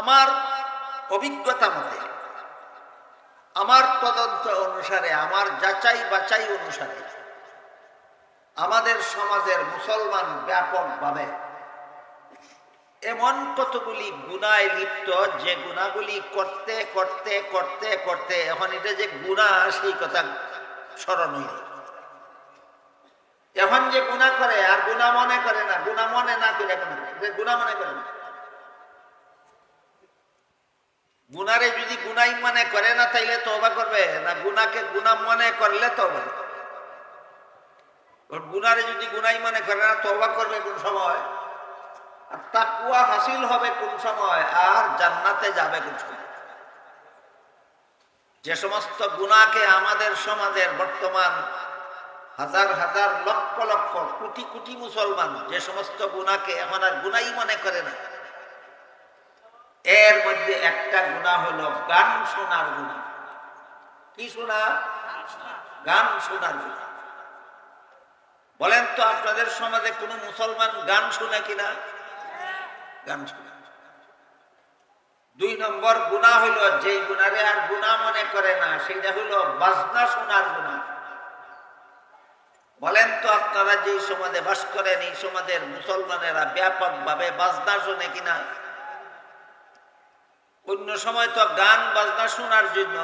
আমার অভিজ্ঞতা মতে, আমার তদন্ত অনুসারে, আমার যাচাই বাছাই অনুসারে, আমাদের সমাজের মুসলমান ব্যাপকভাবে এমন কতগুলি গুণায় লিপ্ত যে গুণাগুলি করতে করতে করতে করতে, এখন এটা যে গুণা, সেই কথা স্মরণ হইল। এখন যে গুণা করে, আর গুণা মনে করে না, গুণা মনে না করে গুণা মনে করে না। গুনারে যদি গুনাই মনে করে না, তাইলে তবা করবে? না গুনাকে গুনা মনে করলে তবা গুনারে যদি গুনাই মনে করে না তবা করবে কোন সময়? আর তাকুয়া হাসিল হবে কোন সময়? আর জান্নাতে যাবে কোন সময়? যে সমস্ত গুণাকে আমাদের সমাজের বর্তমান হাজার হাজার লক্ষ লক্ষ কোটি কোটি মুসলমান যে সমস্ত গুণাকে এখন আর গুনাই মনে করে না এর মধ্যে একটা গুণা হলো গান শোনার গুণা। কি শোনা? গান শোনার গুণা। বলেন তো, আপনাদের সমাজে কোনো মুসলমান গান শুনে কিনা? গান শুনে। দুই নম্বর গুণা হইল যে গুণারে আর গুণা মনে করে না, সেটা হইল বাজনা শোনার গুণা। বলেন তো, আপনারা যে সমাজে বাস করেন, এই সমাজের মুসলমানেরা ব্যাপকভাবে বাজনা শোনে কিনা? অন্য সময় তো গান বাজনা শোনার জন্য।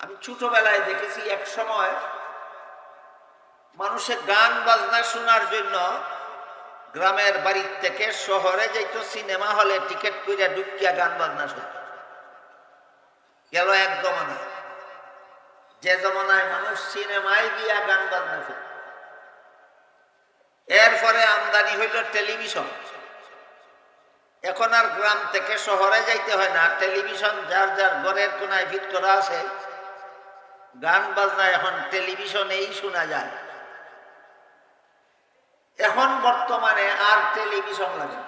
আমি ছোটবেলায় দেখেছি এক সময় মানুষের গান বাজনা শোনার জন্য গ্রামের বাড়ির থেকে শহরে যাইত, সিনেমা হলে টিকিট করে ঢুকিয়া গান বাজনা শুনত। গেল এক জমানা যে জমানায় মানুষ সিনেমায় গিয়া গান বাজনা শুনত। এরপরে আমদানি হইল টেলিভিশন। এখন আর গ্রাম থেকে শহরে যাইতে হয় না টেলিভিশন যার যার ঘরের কোনায় ফিট করা আছে, গান বাজনা এখন টেলিভিশনেই শোনা যায়। এখন বর্তমানে আর টেলিভিশন লাগে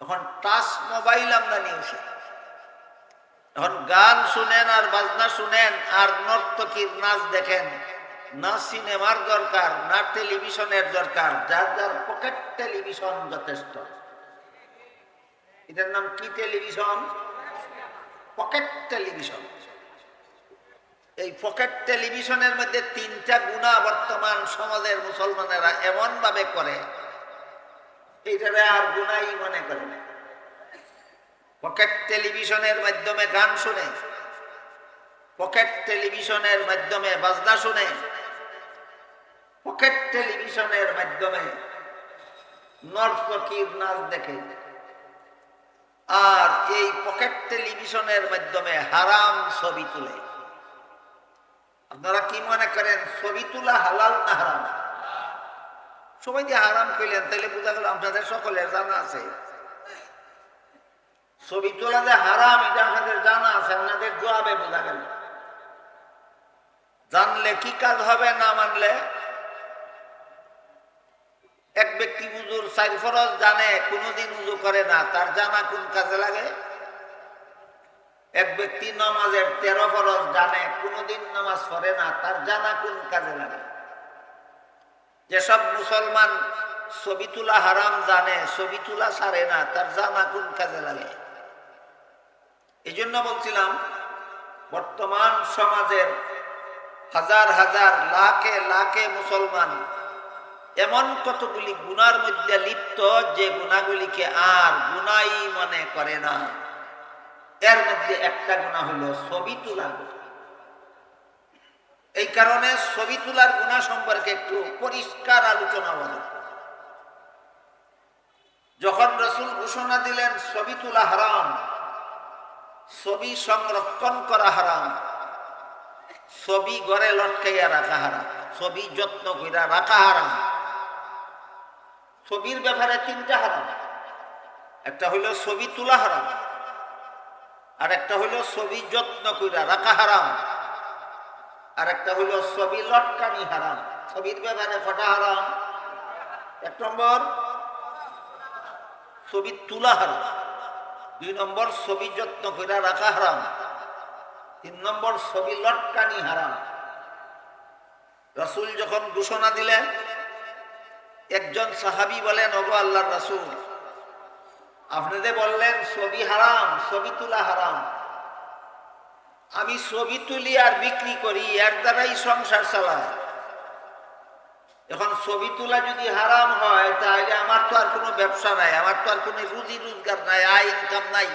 এখন টাচ মোবাইল আমদানি হয়েছে এখন গান শুনেন আর বাজনা শুনেন, আর নর্তকীর নাচ দেখেন, না সিনেমার দরকার, না টেলিভিশনের দরকার, যার যার পকেট টেলিভিশন যথেষ্ট। এটার নাম কি টেলিভিশন পকেট টেলিভিশন এই পকেট টেলিভিশনের মধ্যে তিনটা গুণা বর্তমান সমাজের মুসলমানেরা এমন ভাবে করে, এইটারে আর গুণাই মনে করে না। পকেট টেলিভিশনের মাধ্যমে গান শুনে পকেট টেলিভিশনের মাধ্যমে বাজনা শুনে পকেট টেলিভিশনের মাধ্যমে নর্থ নর্তকীর নাচ দেখে। আর এই পকেট টেলিভিশনের মাধ্যমে হারাম ছবি তুলে। আপনারা কি মনে করেন, ছবি তোলা হালাল না হারাম? সবাই যে হারাম কইলেন তাহলে বোঝা গেল আপনাদের সকলের জানা আছে। ছবি তোলা যে হারাম, এটা আপনাদের জানা আছে, আপনাদের জবাবে বোঝা গেল। জানলে কি কাজ হবে, না মানলে এক ব্যক্তি উজুর চার ফরজ জানে, কোনোদিন উজু করে না। তার জানা কোন কাজে লাগে? এক ব্যক্তি নামাজের তেরো ফরজ জানে, কোনোদিন নামাজ পড়ে না। তার জানা কোন কাজে লাগে? যেসব মুসলমান ছবি তোলা হারাম জানে ছবি তোলা সারে না, তার জানা কোন কাজে লাগে? এই জন্য বলছিলাম, বর্তমান সমাজের হাজার হাজার, লাখে লাখে মুসলমান এমন কতগুলি গুনার মধ্যে লিপ্ত যে গুণাগুলিকে আর গুনাই মনে করে না। এর মধ্যে একটা গুণা হলো ছবি তোলার এই কারণে ছবি তোলার গুণা সম্পর্কে একটু পরিষ্কার আলোচনা হল যখন রসুল ঘোষণা দিলেন ছবি তোলা হারাম ছবি সংরক্ষণ করা হারাম ছবি ঘরে লটকাইয়া রাখা হারাম ছবি যত্ন কইরা রাখা হারাম ছবির ব্যাপারে তিনটা হারাম। একটা হইল ছবি তোলা হারাম, আর একটা হইল ছবি যত্ন কইরা রাখা হারাম, আর একটা হইল ছবি লটকানি হারাম। ছবির ব্যাপারে ফটা হারাম? এক নম্বর, ছবি তুলা হারাম। দুই নম্বর, ছবি যত্ন কইরা রাখা হারাম। তিন নম্বর, ছবি লটকানি হারাম। রসুল যখন ঘোষণা দিলেন একজন সাহাবি বলেন, ওগো আল্লাহর রাসূল আপনাদের বললেন ছবি হারাম, ছবি তোলা হারাম। আমি ছবি তুলি আর বিক্রি করি, এর দ্বারাই সংসার চালাই এখন ছবি তোলা যদি হারাম হয়, তাহলে আমার তো আর কোনো ব্যবসা নাই, আমার তো আর কোনো রুজি রোজগার নাই, আয় ইনকাম নাই।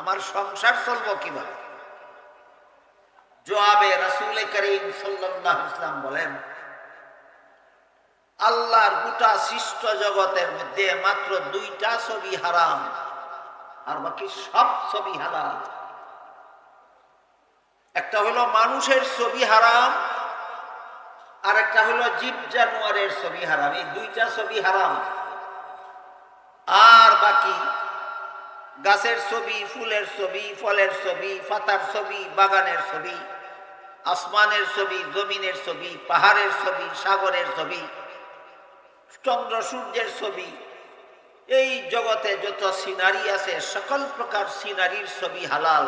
আমার সংসার চলবো কীভাবে? জবাবে রাসুল করিম সাল্লাহ ইসলাম বলেন আল্লাহর গোটা সৃষ্ট জগতের মধ্যে মাত্র দুইটা ছবি হারাম, আর বাকি সব ছবি হারাম একটা হলো মানুষের ছবি হারাম, আর একটা হলো জীব জানোয়ারের ছবি হারাম। এই দুইটা ছবি হারাম। আর বাকি গাছের ছবি, ফুলের ছবি, ফলের ছবি, পাতার ছবি, বাগানের ছবি, আসমানের ছবি, জমিনের ছবি, পাহাড়ের ছবি, সাগরের ছবি চন্দ্র সূর্যের ছবি। এই জগতে যত সিনারি আছে, সকল প্রকার সিনারির ছবি হালাল।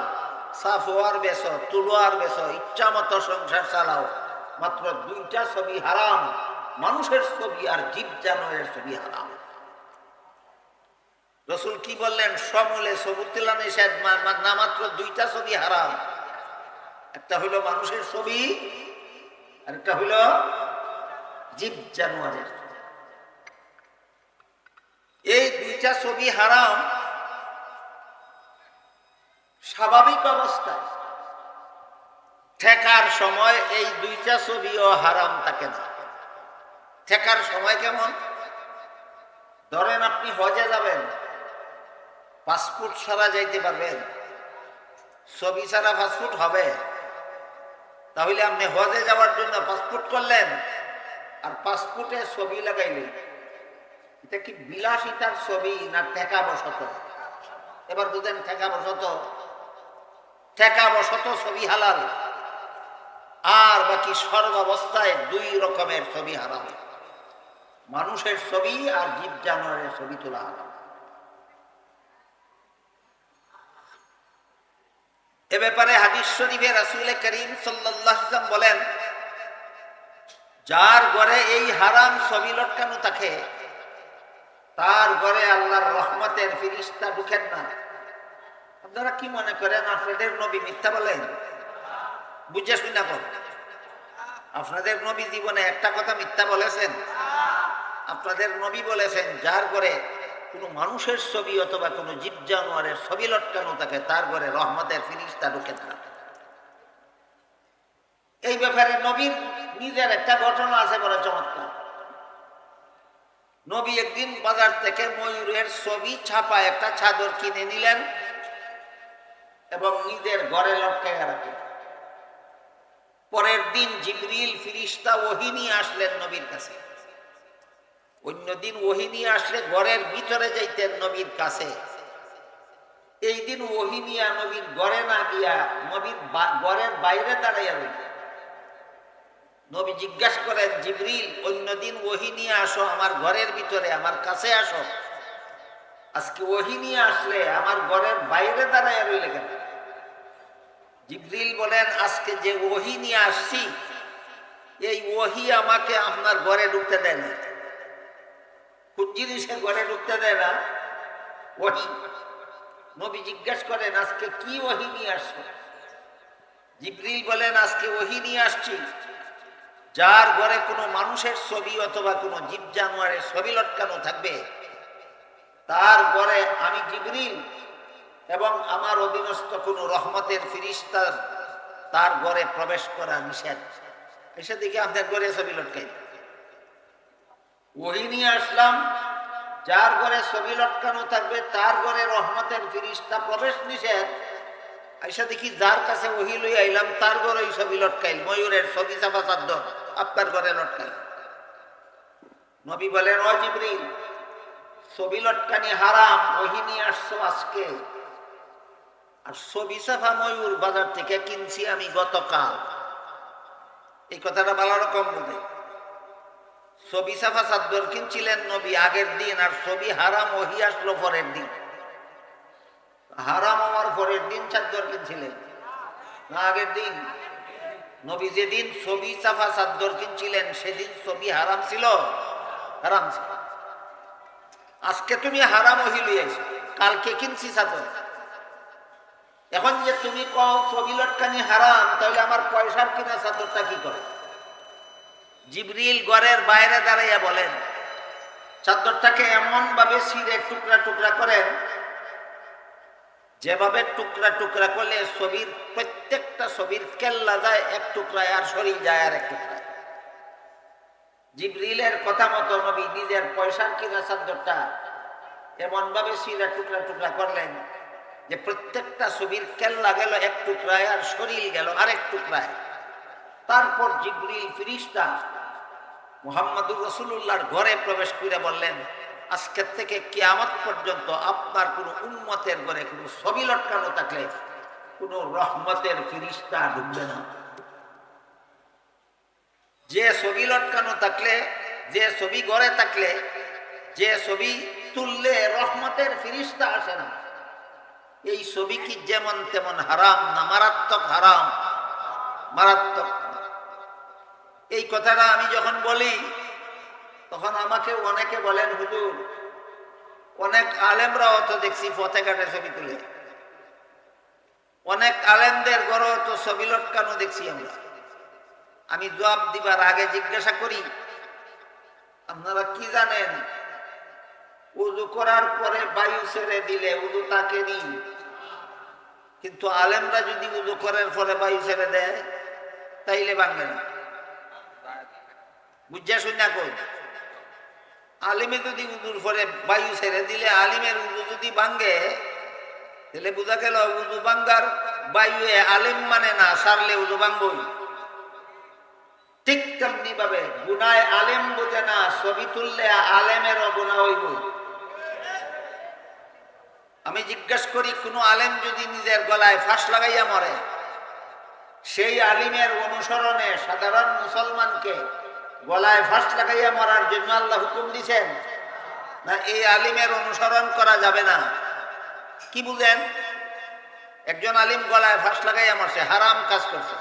সাফওয়ার বেশ, তুলোয়ার বেশ ইচ্ছা মতো সংসার চালাও। মাত্র দুইটা ছবি হারাম, মানুষের ছবি আর জীব জানোয়ারের ছবি হারাম। রসুল কি বললেন? সমূলে সবুতুল্লাহ নিষেধ না মাত্র দুইটা ছবি হারাম। একটা হইল মানুষের ছবি, আর একটা হইল জীব জানোয়ারের ছবি। এই ছবি হারাম, স্বাভাবিক অবস্থায়। ঠেকার সময় এই দুইটা ছবিও হারাম থাকে না। ঠেকার সময় কেমন? ধরেন আপনি হজে যাবেন, পাসপোর্ট ছাড়া যাইতে পারবেন, ছবি ছাড়া পাসপোর্ট হবে। তাহলে আপনি হজে যাওয়ার জন্য পাসপোর্ট করলেন, আর পাসপোর্টে ছবি লাগাইলেন। এটা কি বিলাসিতার ছবি না ঠেকা বসত এবার বুঝেন ঠেকা বসত ঠেকা বসত ছবি হালাল। আর বাকি সর্বাবস্থায় দুই রকমের ছবি হারাম। মানুষের ছবি আর জীব জানোয়ারের ছবি তোলা হারাম। এ ব্যাপারে হাদিস শরীফে রাসুল করিম সাল্লাম বলেন, যার ঘরে এই হারাম ছবি লটকানো থাকে তার ঘরে আল্লাহর রহমতের ফিরিস্তা ঢুকেন না। আপনারা কি মনে করেন, আপনাদের নবী মিথ্যা বলেন? বুঝে শুনে কর আপনাদের নবী জীবনে একটা কথা মিথ্যা বলেছেন? আপনাদের নবী বলেছেন, যার ঘরে কোনো মানুষের ছবি অথবা কোনো জীব জানোয়ারের ছবি লটকানো থাকে, তার ঘরে রহমতের ফিরিস্তা ঢুকে না। এই ব্যাপারে নবীর নিজের একটা ঘটনা আছে বড় চমৎকার। নবী একদিন বাজার থেকে ময়ূরের ছবি ছাপা একটা চাদর কিনে নিলেন এবং নিজের ঘরে লটকায় রাখেন পরের দিন জিবরিল, ফিরিস্তা, ওহিনী আসলেন নবীর কাছে। অন্যদিন ওহিনী আসলে ঘরের ভিতরে যাইতেন নবীর কাছে। এই দিন ওহিনিয়া নবীর ঘরে না গিয়া নবীর ঘরের বাইরে দাঁড়াইয়া রইল নবী জিজ্ঞাসা করেন, জিবরিল অন্যদিন ওহি নিয়ে আসো আমার ঘরের ভিতরে, আমার কাছে আসো। আজকে ওহি নিয়ে আসলে আমার ঘরের বাইরে দাঁড়ায় রইলে কেন? জিবরিল বলেন, আজকে যে ওহি নিয়ে আসছি, এই ওহি আমাকে আপনার ঘরে ঢুকতে দেয় না কোন জিনিসে ঘরে ঢুকতে দেয় না, ওহি। নবী জিজ্ঞাসা করেন, আজকে কি ওহি নিয়ে আসছো? জিবরিল বলেন, আজকে ওহি নিয়ে আসছি যার ঘরে কোনো মানুষের ছবি অথবা কোনো জীব জানোয়ারের ছবি লটকানো থাকবে, তার ঘরে আমি জিবরিল এবং আমার অধীনস্থ কোনো রহমতের ফিরিস্তার তার ঘরে প্রবেশ করা নিষেধ। এসে দিকে আপনার ঘরে ছবি লটকাই ওই নিয়ে আসলাম, যার ঘরে ছবি লটকানো থাকবে, তার ঘরে রহমতের ফিরিস্তা প্রবেশ নিষেধ। আইসা দেখি যার কাছে ওহি লই আইলাম, তার ঘরে ওই ছবি লটকাইল, ময়ূরের ছবি চাপা চাদ্দ আপনার ঘরে লটকাইল নবী বলেন, ও ছবি লটকানি হারাম নিয়ে আসছো আজকে। আর ছবি চাপা ময়ূর বাজার থেকে কিনছি আমি গতকাল। এই কথাটা ভালো রকম বুঝে। ছবি চাপা চাদ্দর কিনছিলেন নবী আগের দিন, আর ছবি হারাম, ওহি আসলো পরের দিন। হারাম আমার পরের দিন চাদর কিনছিলেন। না, আগের দিন। নবী যেদিন ছবি চাফা চাদর কিনছিলেন সেদিন ছবি হারাম ছিল। হারাম ছিল। আজকে তুমি হারাম আইছো। কালকে কিনছি চাদর। এখন যে তুমি কও ছবি লটকানি হারাম, তাহলে আমার পয়সার কিনা চাদরটা কি করে? জিবরিল ঘরের বাইরে দাঁড়াইয়া বলেন, চাদরটাকে এমন ভাবে ছিঁড়ে টুকরা টুকরা করেন, যেভাবে টুকরা টুকরা করলে ছবির প্রত্যেকটা ছবির কেল্লা যায়, এক টুকরায়, আর শরীর যায় আর এক টুকরায়। জিবরিলের কথা মতো নবী নিজের পয়সার কিনা চাদরটা এমন ভাবে ছিঁড়ে টুকরা টুকরা করলেন যে প্রত্যেকটা ছবির কেল্লা গেল এক টুকরায়, আর শরীর গেল আরেক টুকরায়। তারপর জিবরিল ফিরিস্তা মোহাম্মদুর রসুল্লাহর ঘরে প্রবেশ করে বললেন, আজকের থেকে কিয়ামত পর্যন্ত আপনার কোনো উন্মতের ঘরে কোনো ছবি লটকানো থাকলে কোনো রহমতের ফিরিস্তা ঢুকবে না। যে ছবি লটকানো থাকলে, যে ছবি গড়ে থাকলে, যে ছবি তুললে রহমতের ফিরিস্তা আসে না। এই ছবি কি যেমন তেমন হারাম না, মারাত্মক হারাম, মারাত্মক। এই কথাটা আমি যখন বলি, তখন আমাকে অনেকে বলেন, হুজুর, অনেক আলেমরাও তো দেখছি পথে ঘাটে ছবি তুলে। অনেক আলেমদের গড় তো ছবি লটকানো দেখছি আমরা। আমি জবাব দিবার আগে জিজ্ঞাসা করি, আপনারা কি জানেন, উজু করার পরে বায়ু ছেড়ে দিলে উজু তাকে নি কিন্তু আলেমরা যদি উজু করার পরে বায়ু ছেড়ে দেয়, তাইলে ভাঙবে না। বুঝা শুনে কই? আলিমে যদি উজুর পরে বায়ু ছেড়ে দিলে, আলিমের উজু যদি ভাঙ্গে তাহলে বোঝা গেল উজু ভাঙ্গার বায়ু আলিম মানে না, সারলে উজু ভাঙ্গই ঠিক তেমনি ভাবে গুনায় আলেম বোঝে না, ছবি তুললে আলেমেরও গুণা হইব। আমি জিজ্ঞেস করি, কোনো আলেম যদি নিজের গলায় ফাঁস লাগাইয়া মরে, সেই আলিমের অনুসরণে সাধারণ মুসলমানকে গলায় ফাঁস লাগাইয়া মরার জন্য আল্লাহ হুকুম দিছেন? না, এই আলিমের অনুসরণ করা যাবে না। বুঝেন? একজন আলিম গলায় ফাঁস লাগাইয়া মরছে, হারাম কাজ করছে।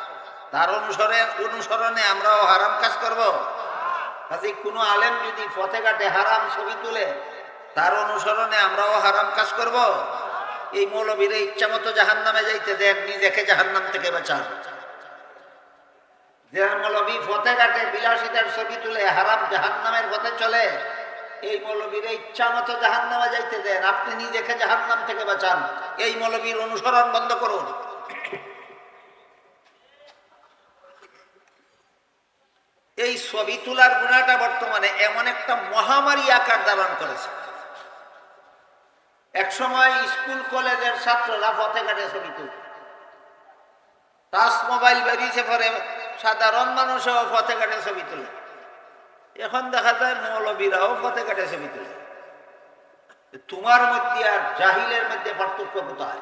তার অনুসরণে অনুসরণে আমরাও হারাম কাজ করব। কাজে কোনো আলেম যদি পথে ঘাটে হারাম ছবি তুলে, তার অনুসরণে আমরাও হারাম কাজ করব। এই মৌলবীরে ইচ্ছা মতো জাহান নামে যাইতে দেন, নিজেকে জাহান নাম থেকে বাঁচান। যে মৌলবী পথে ঘাটে বিলাসিতার ছবি তুলে হারাম জাহান নামের পথে চলে এই মৌলবীরে ইচ্ছা মতো জাহান নামে যাইতে দেন। আপনি নিজেকে জাহান নাম থেকে বাঁচান। এই মৌলবীর অনুসরণ বন্ধ করুন। এই ছবি তোলার গুণাটা বর্তমানে এমন একটা মহামারী আকার ধারণ করেছে। এক সময় স্কুল, কলেজের ছাত্ররা পথে ঘাটে ছবি তুলত টাচ মোবাইল বেরিয়েছে পরে সাধারণ মানুষও পথে ঘাটে ছবি তুলে। এখন দেখা যায় মৌলবীরাও পথে কাটেছে ভিতরে তোমার মধ্যে আর জাহিলের মধ্যে পার্থক্য কোথায়?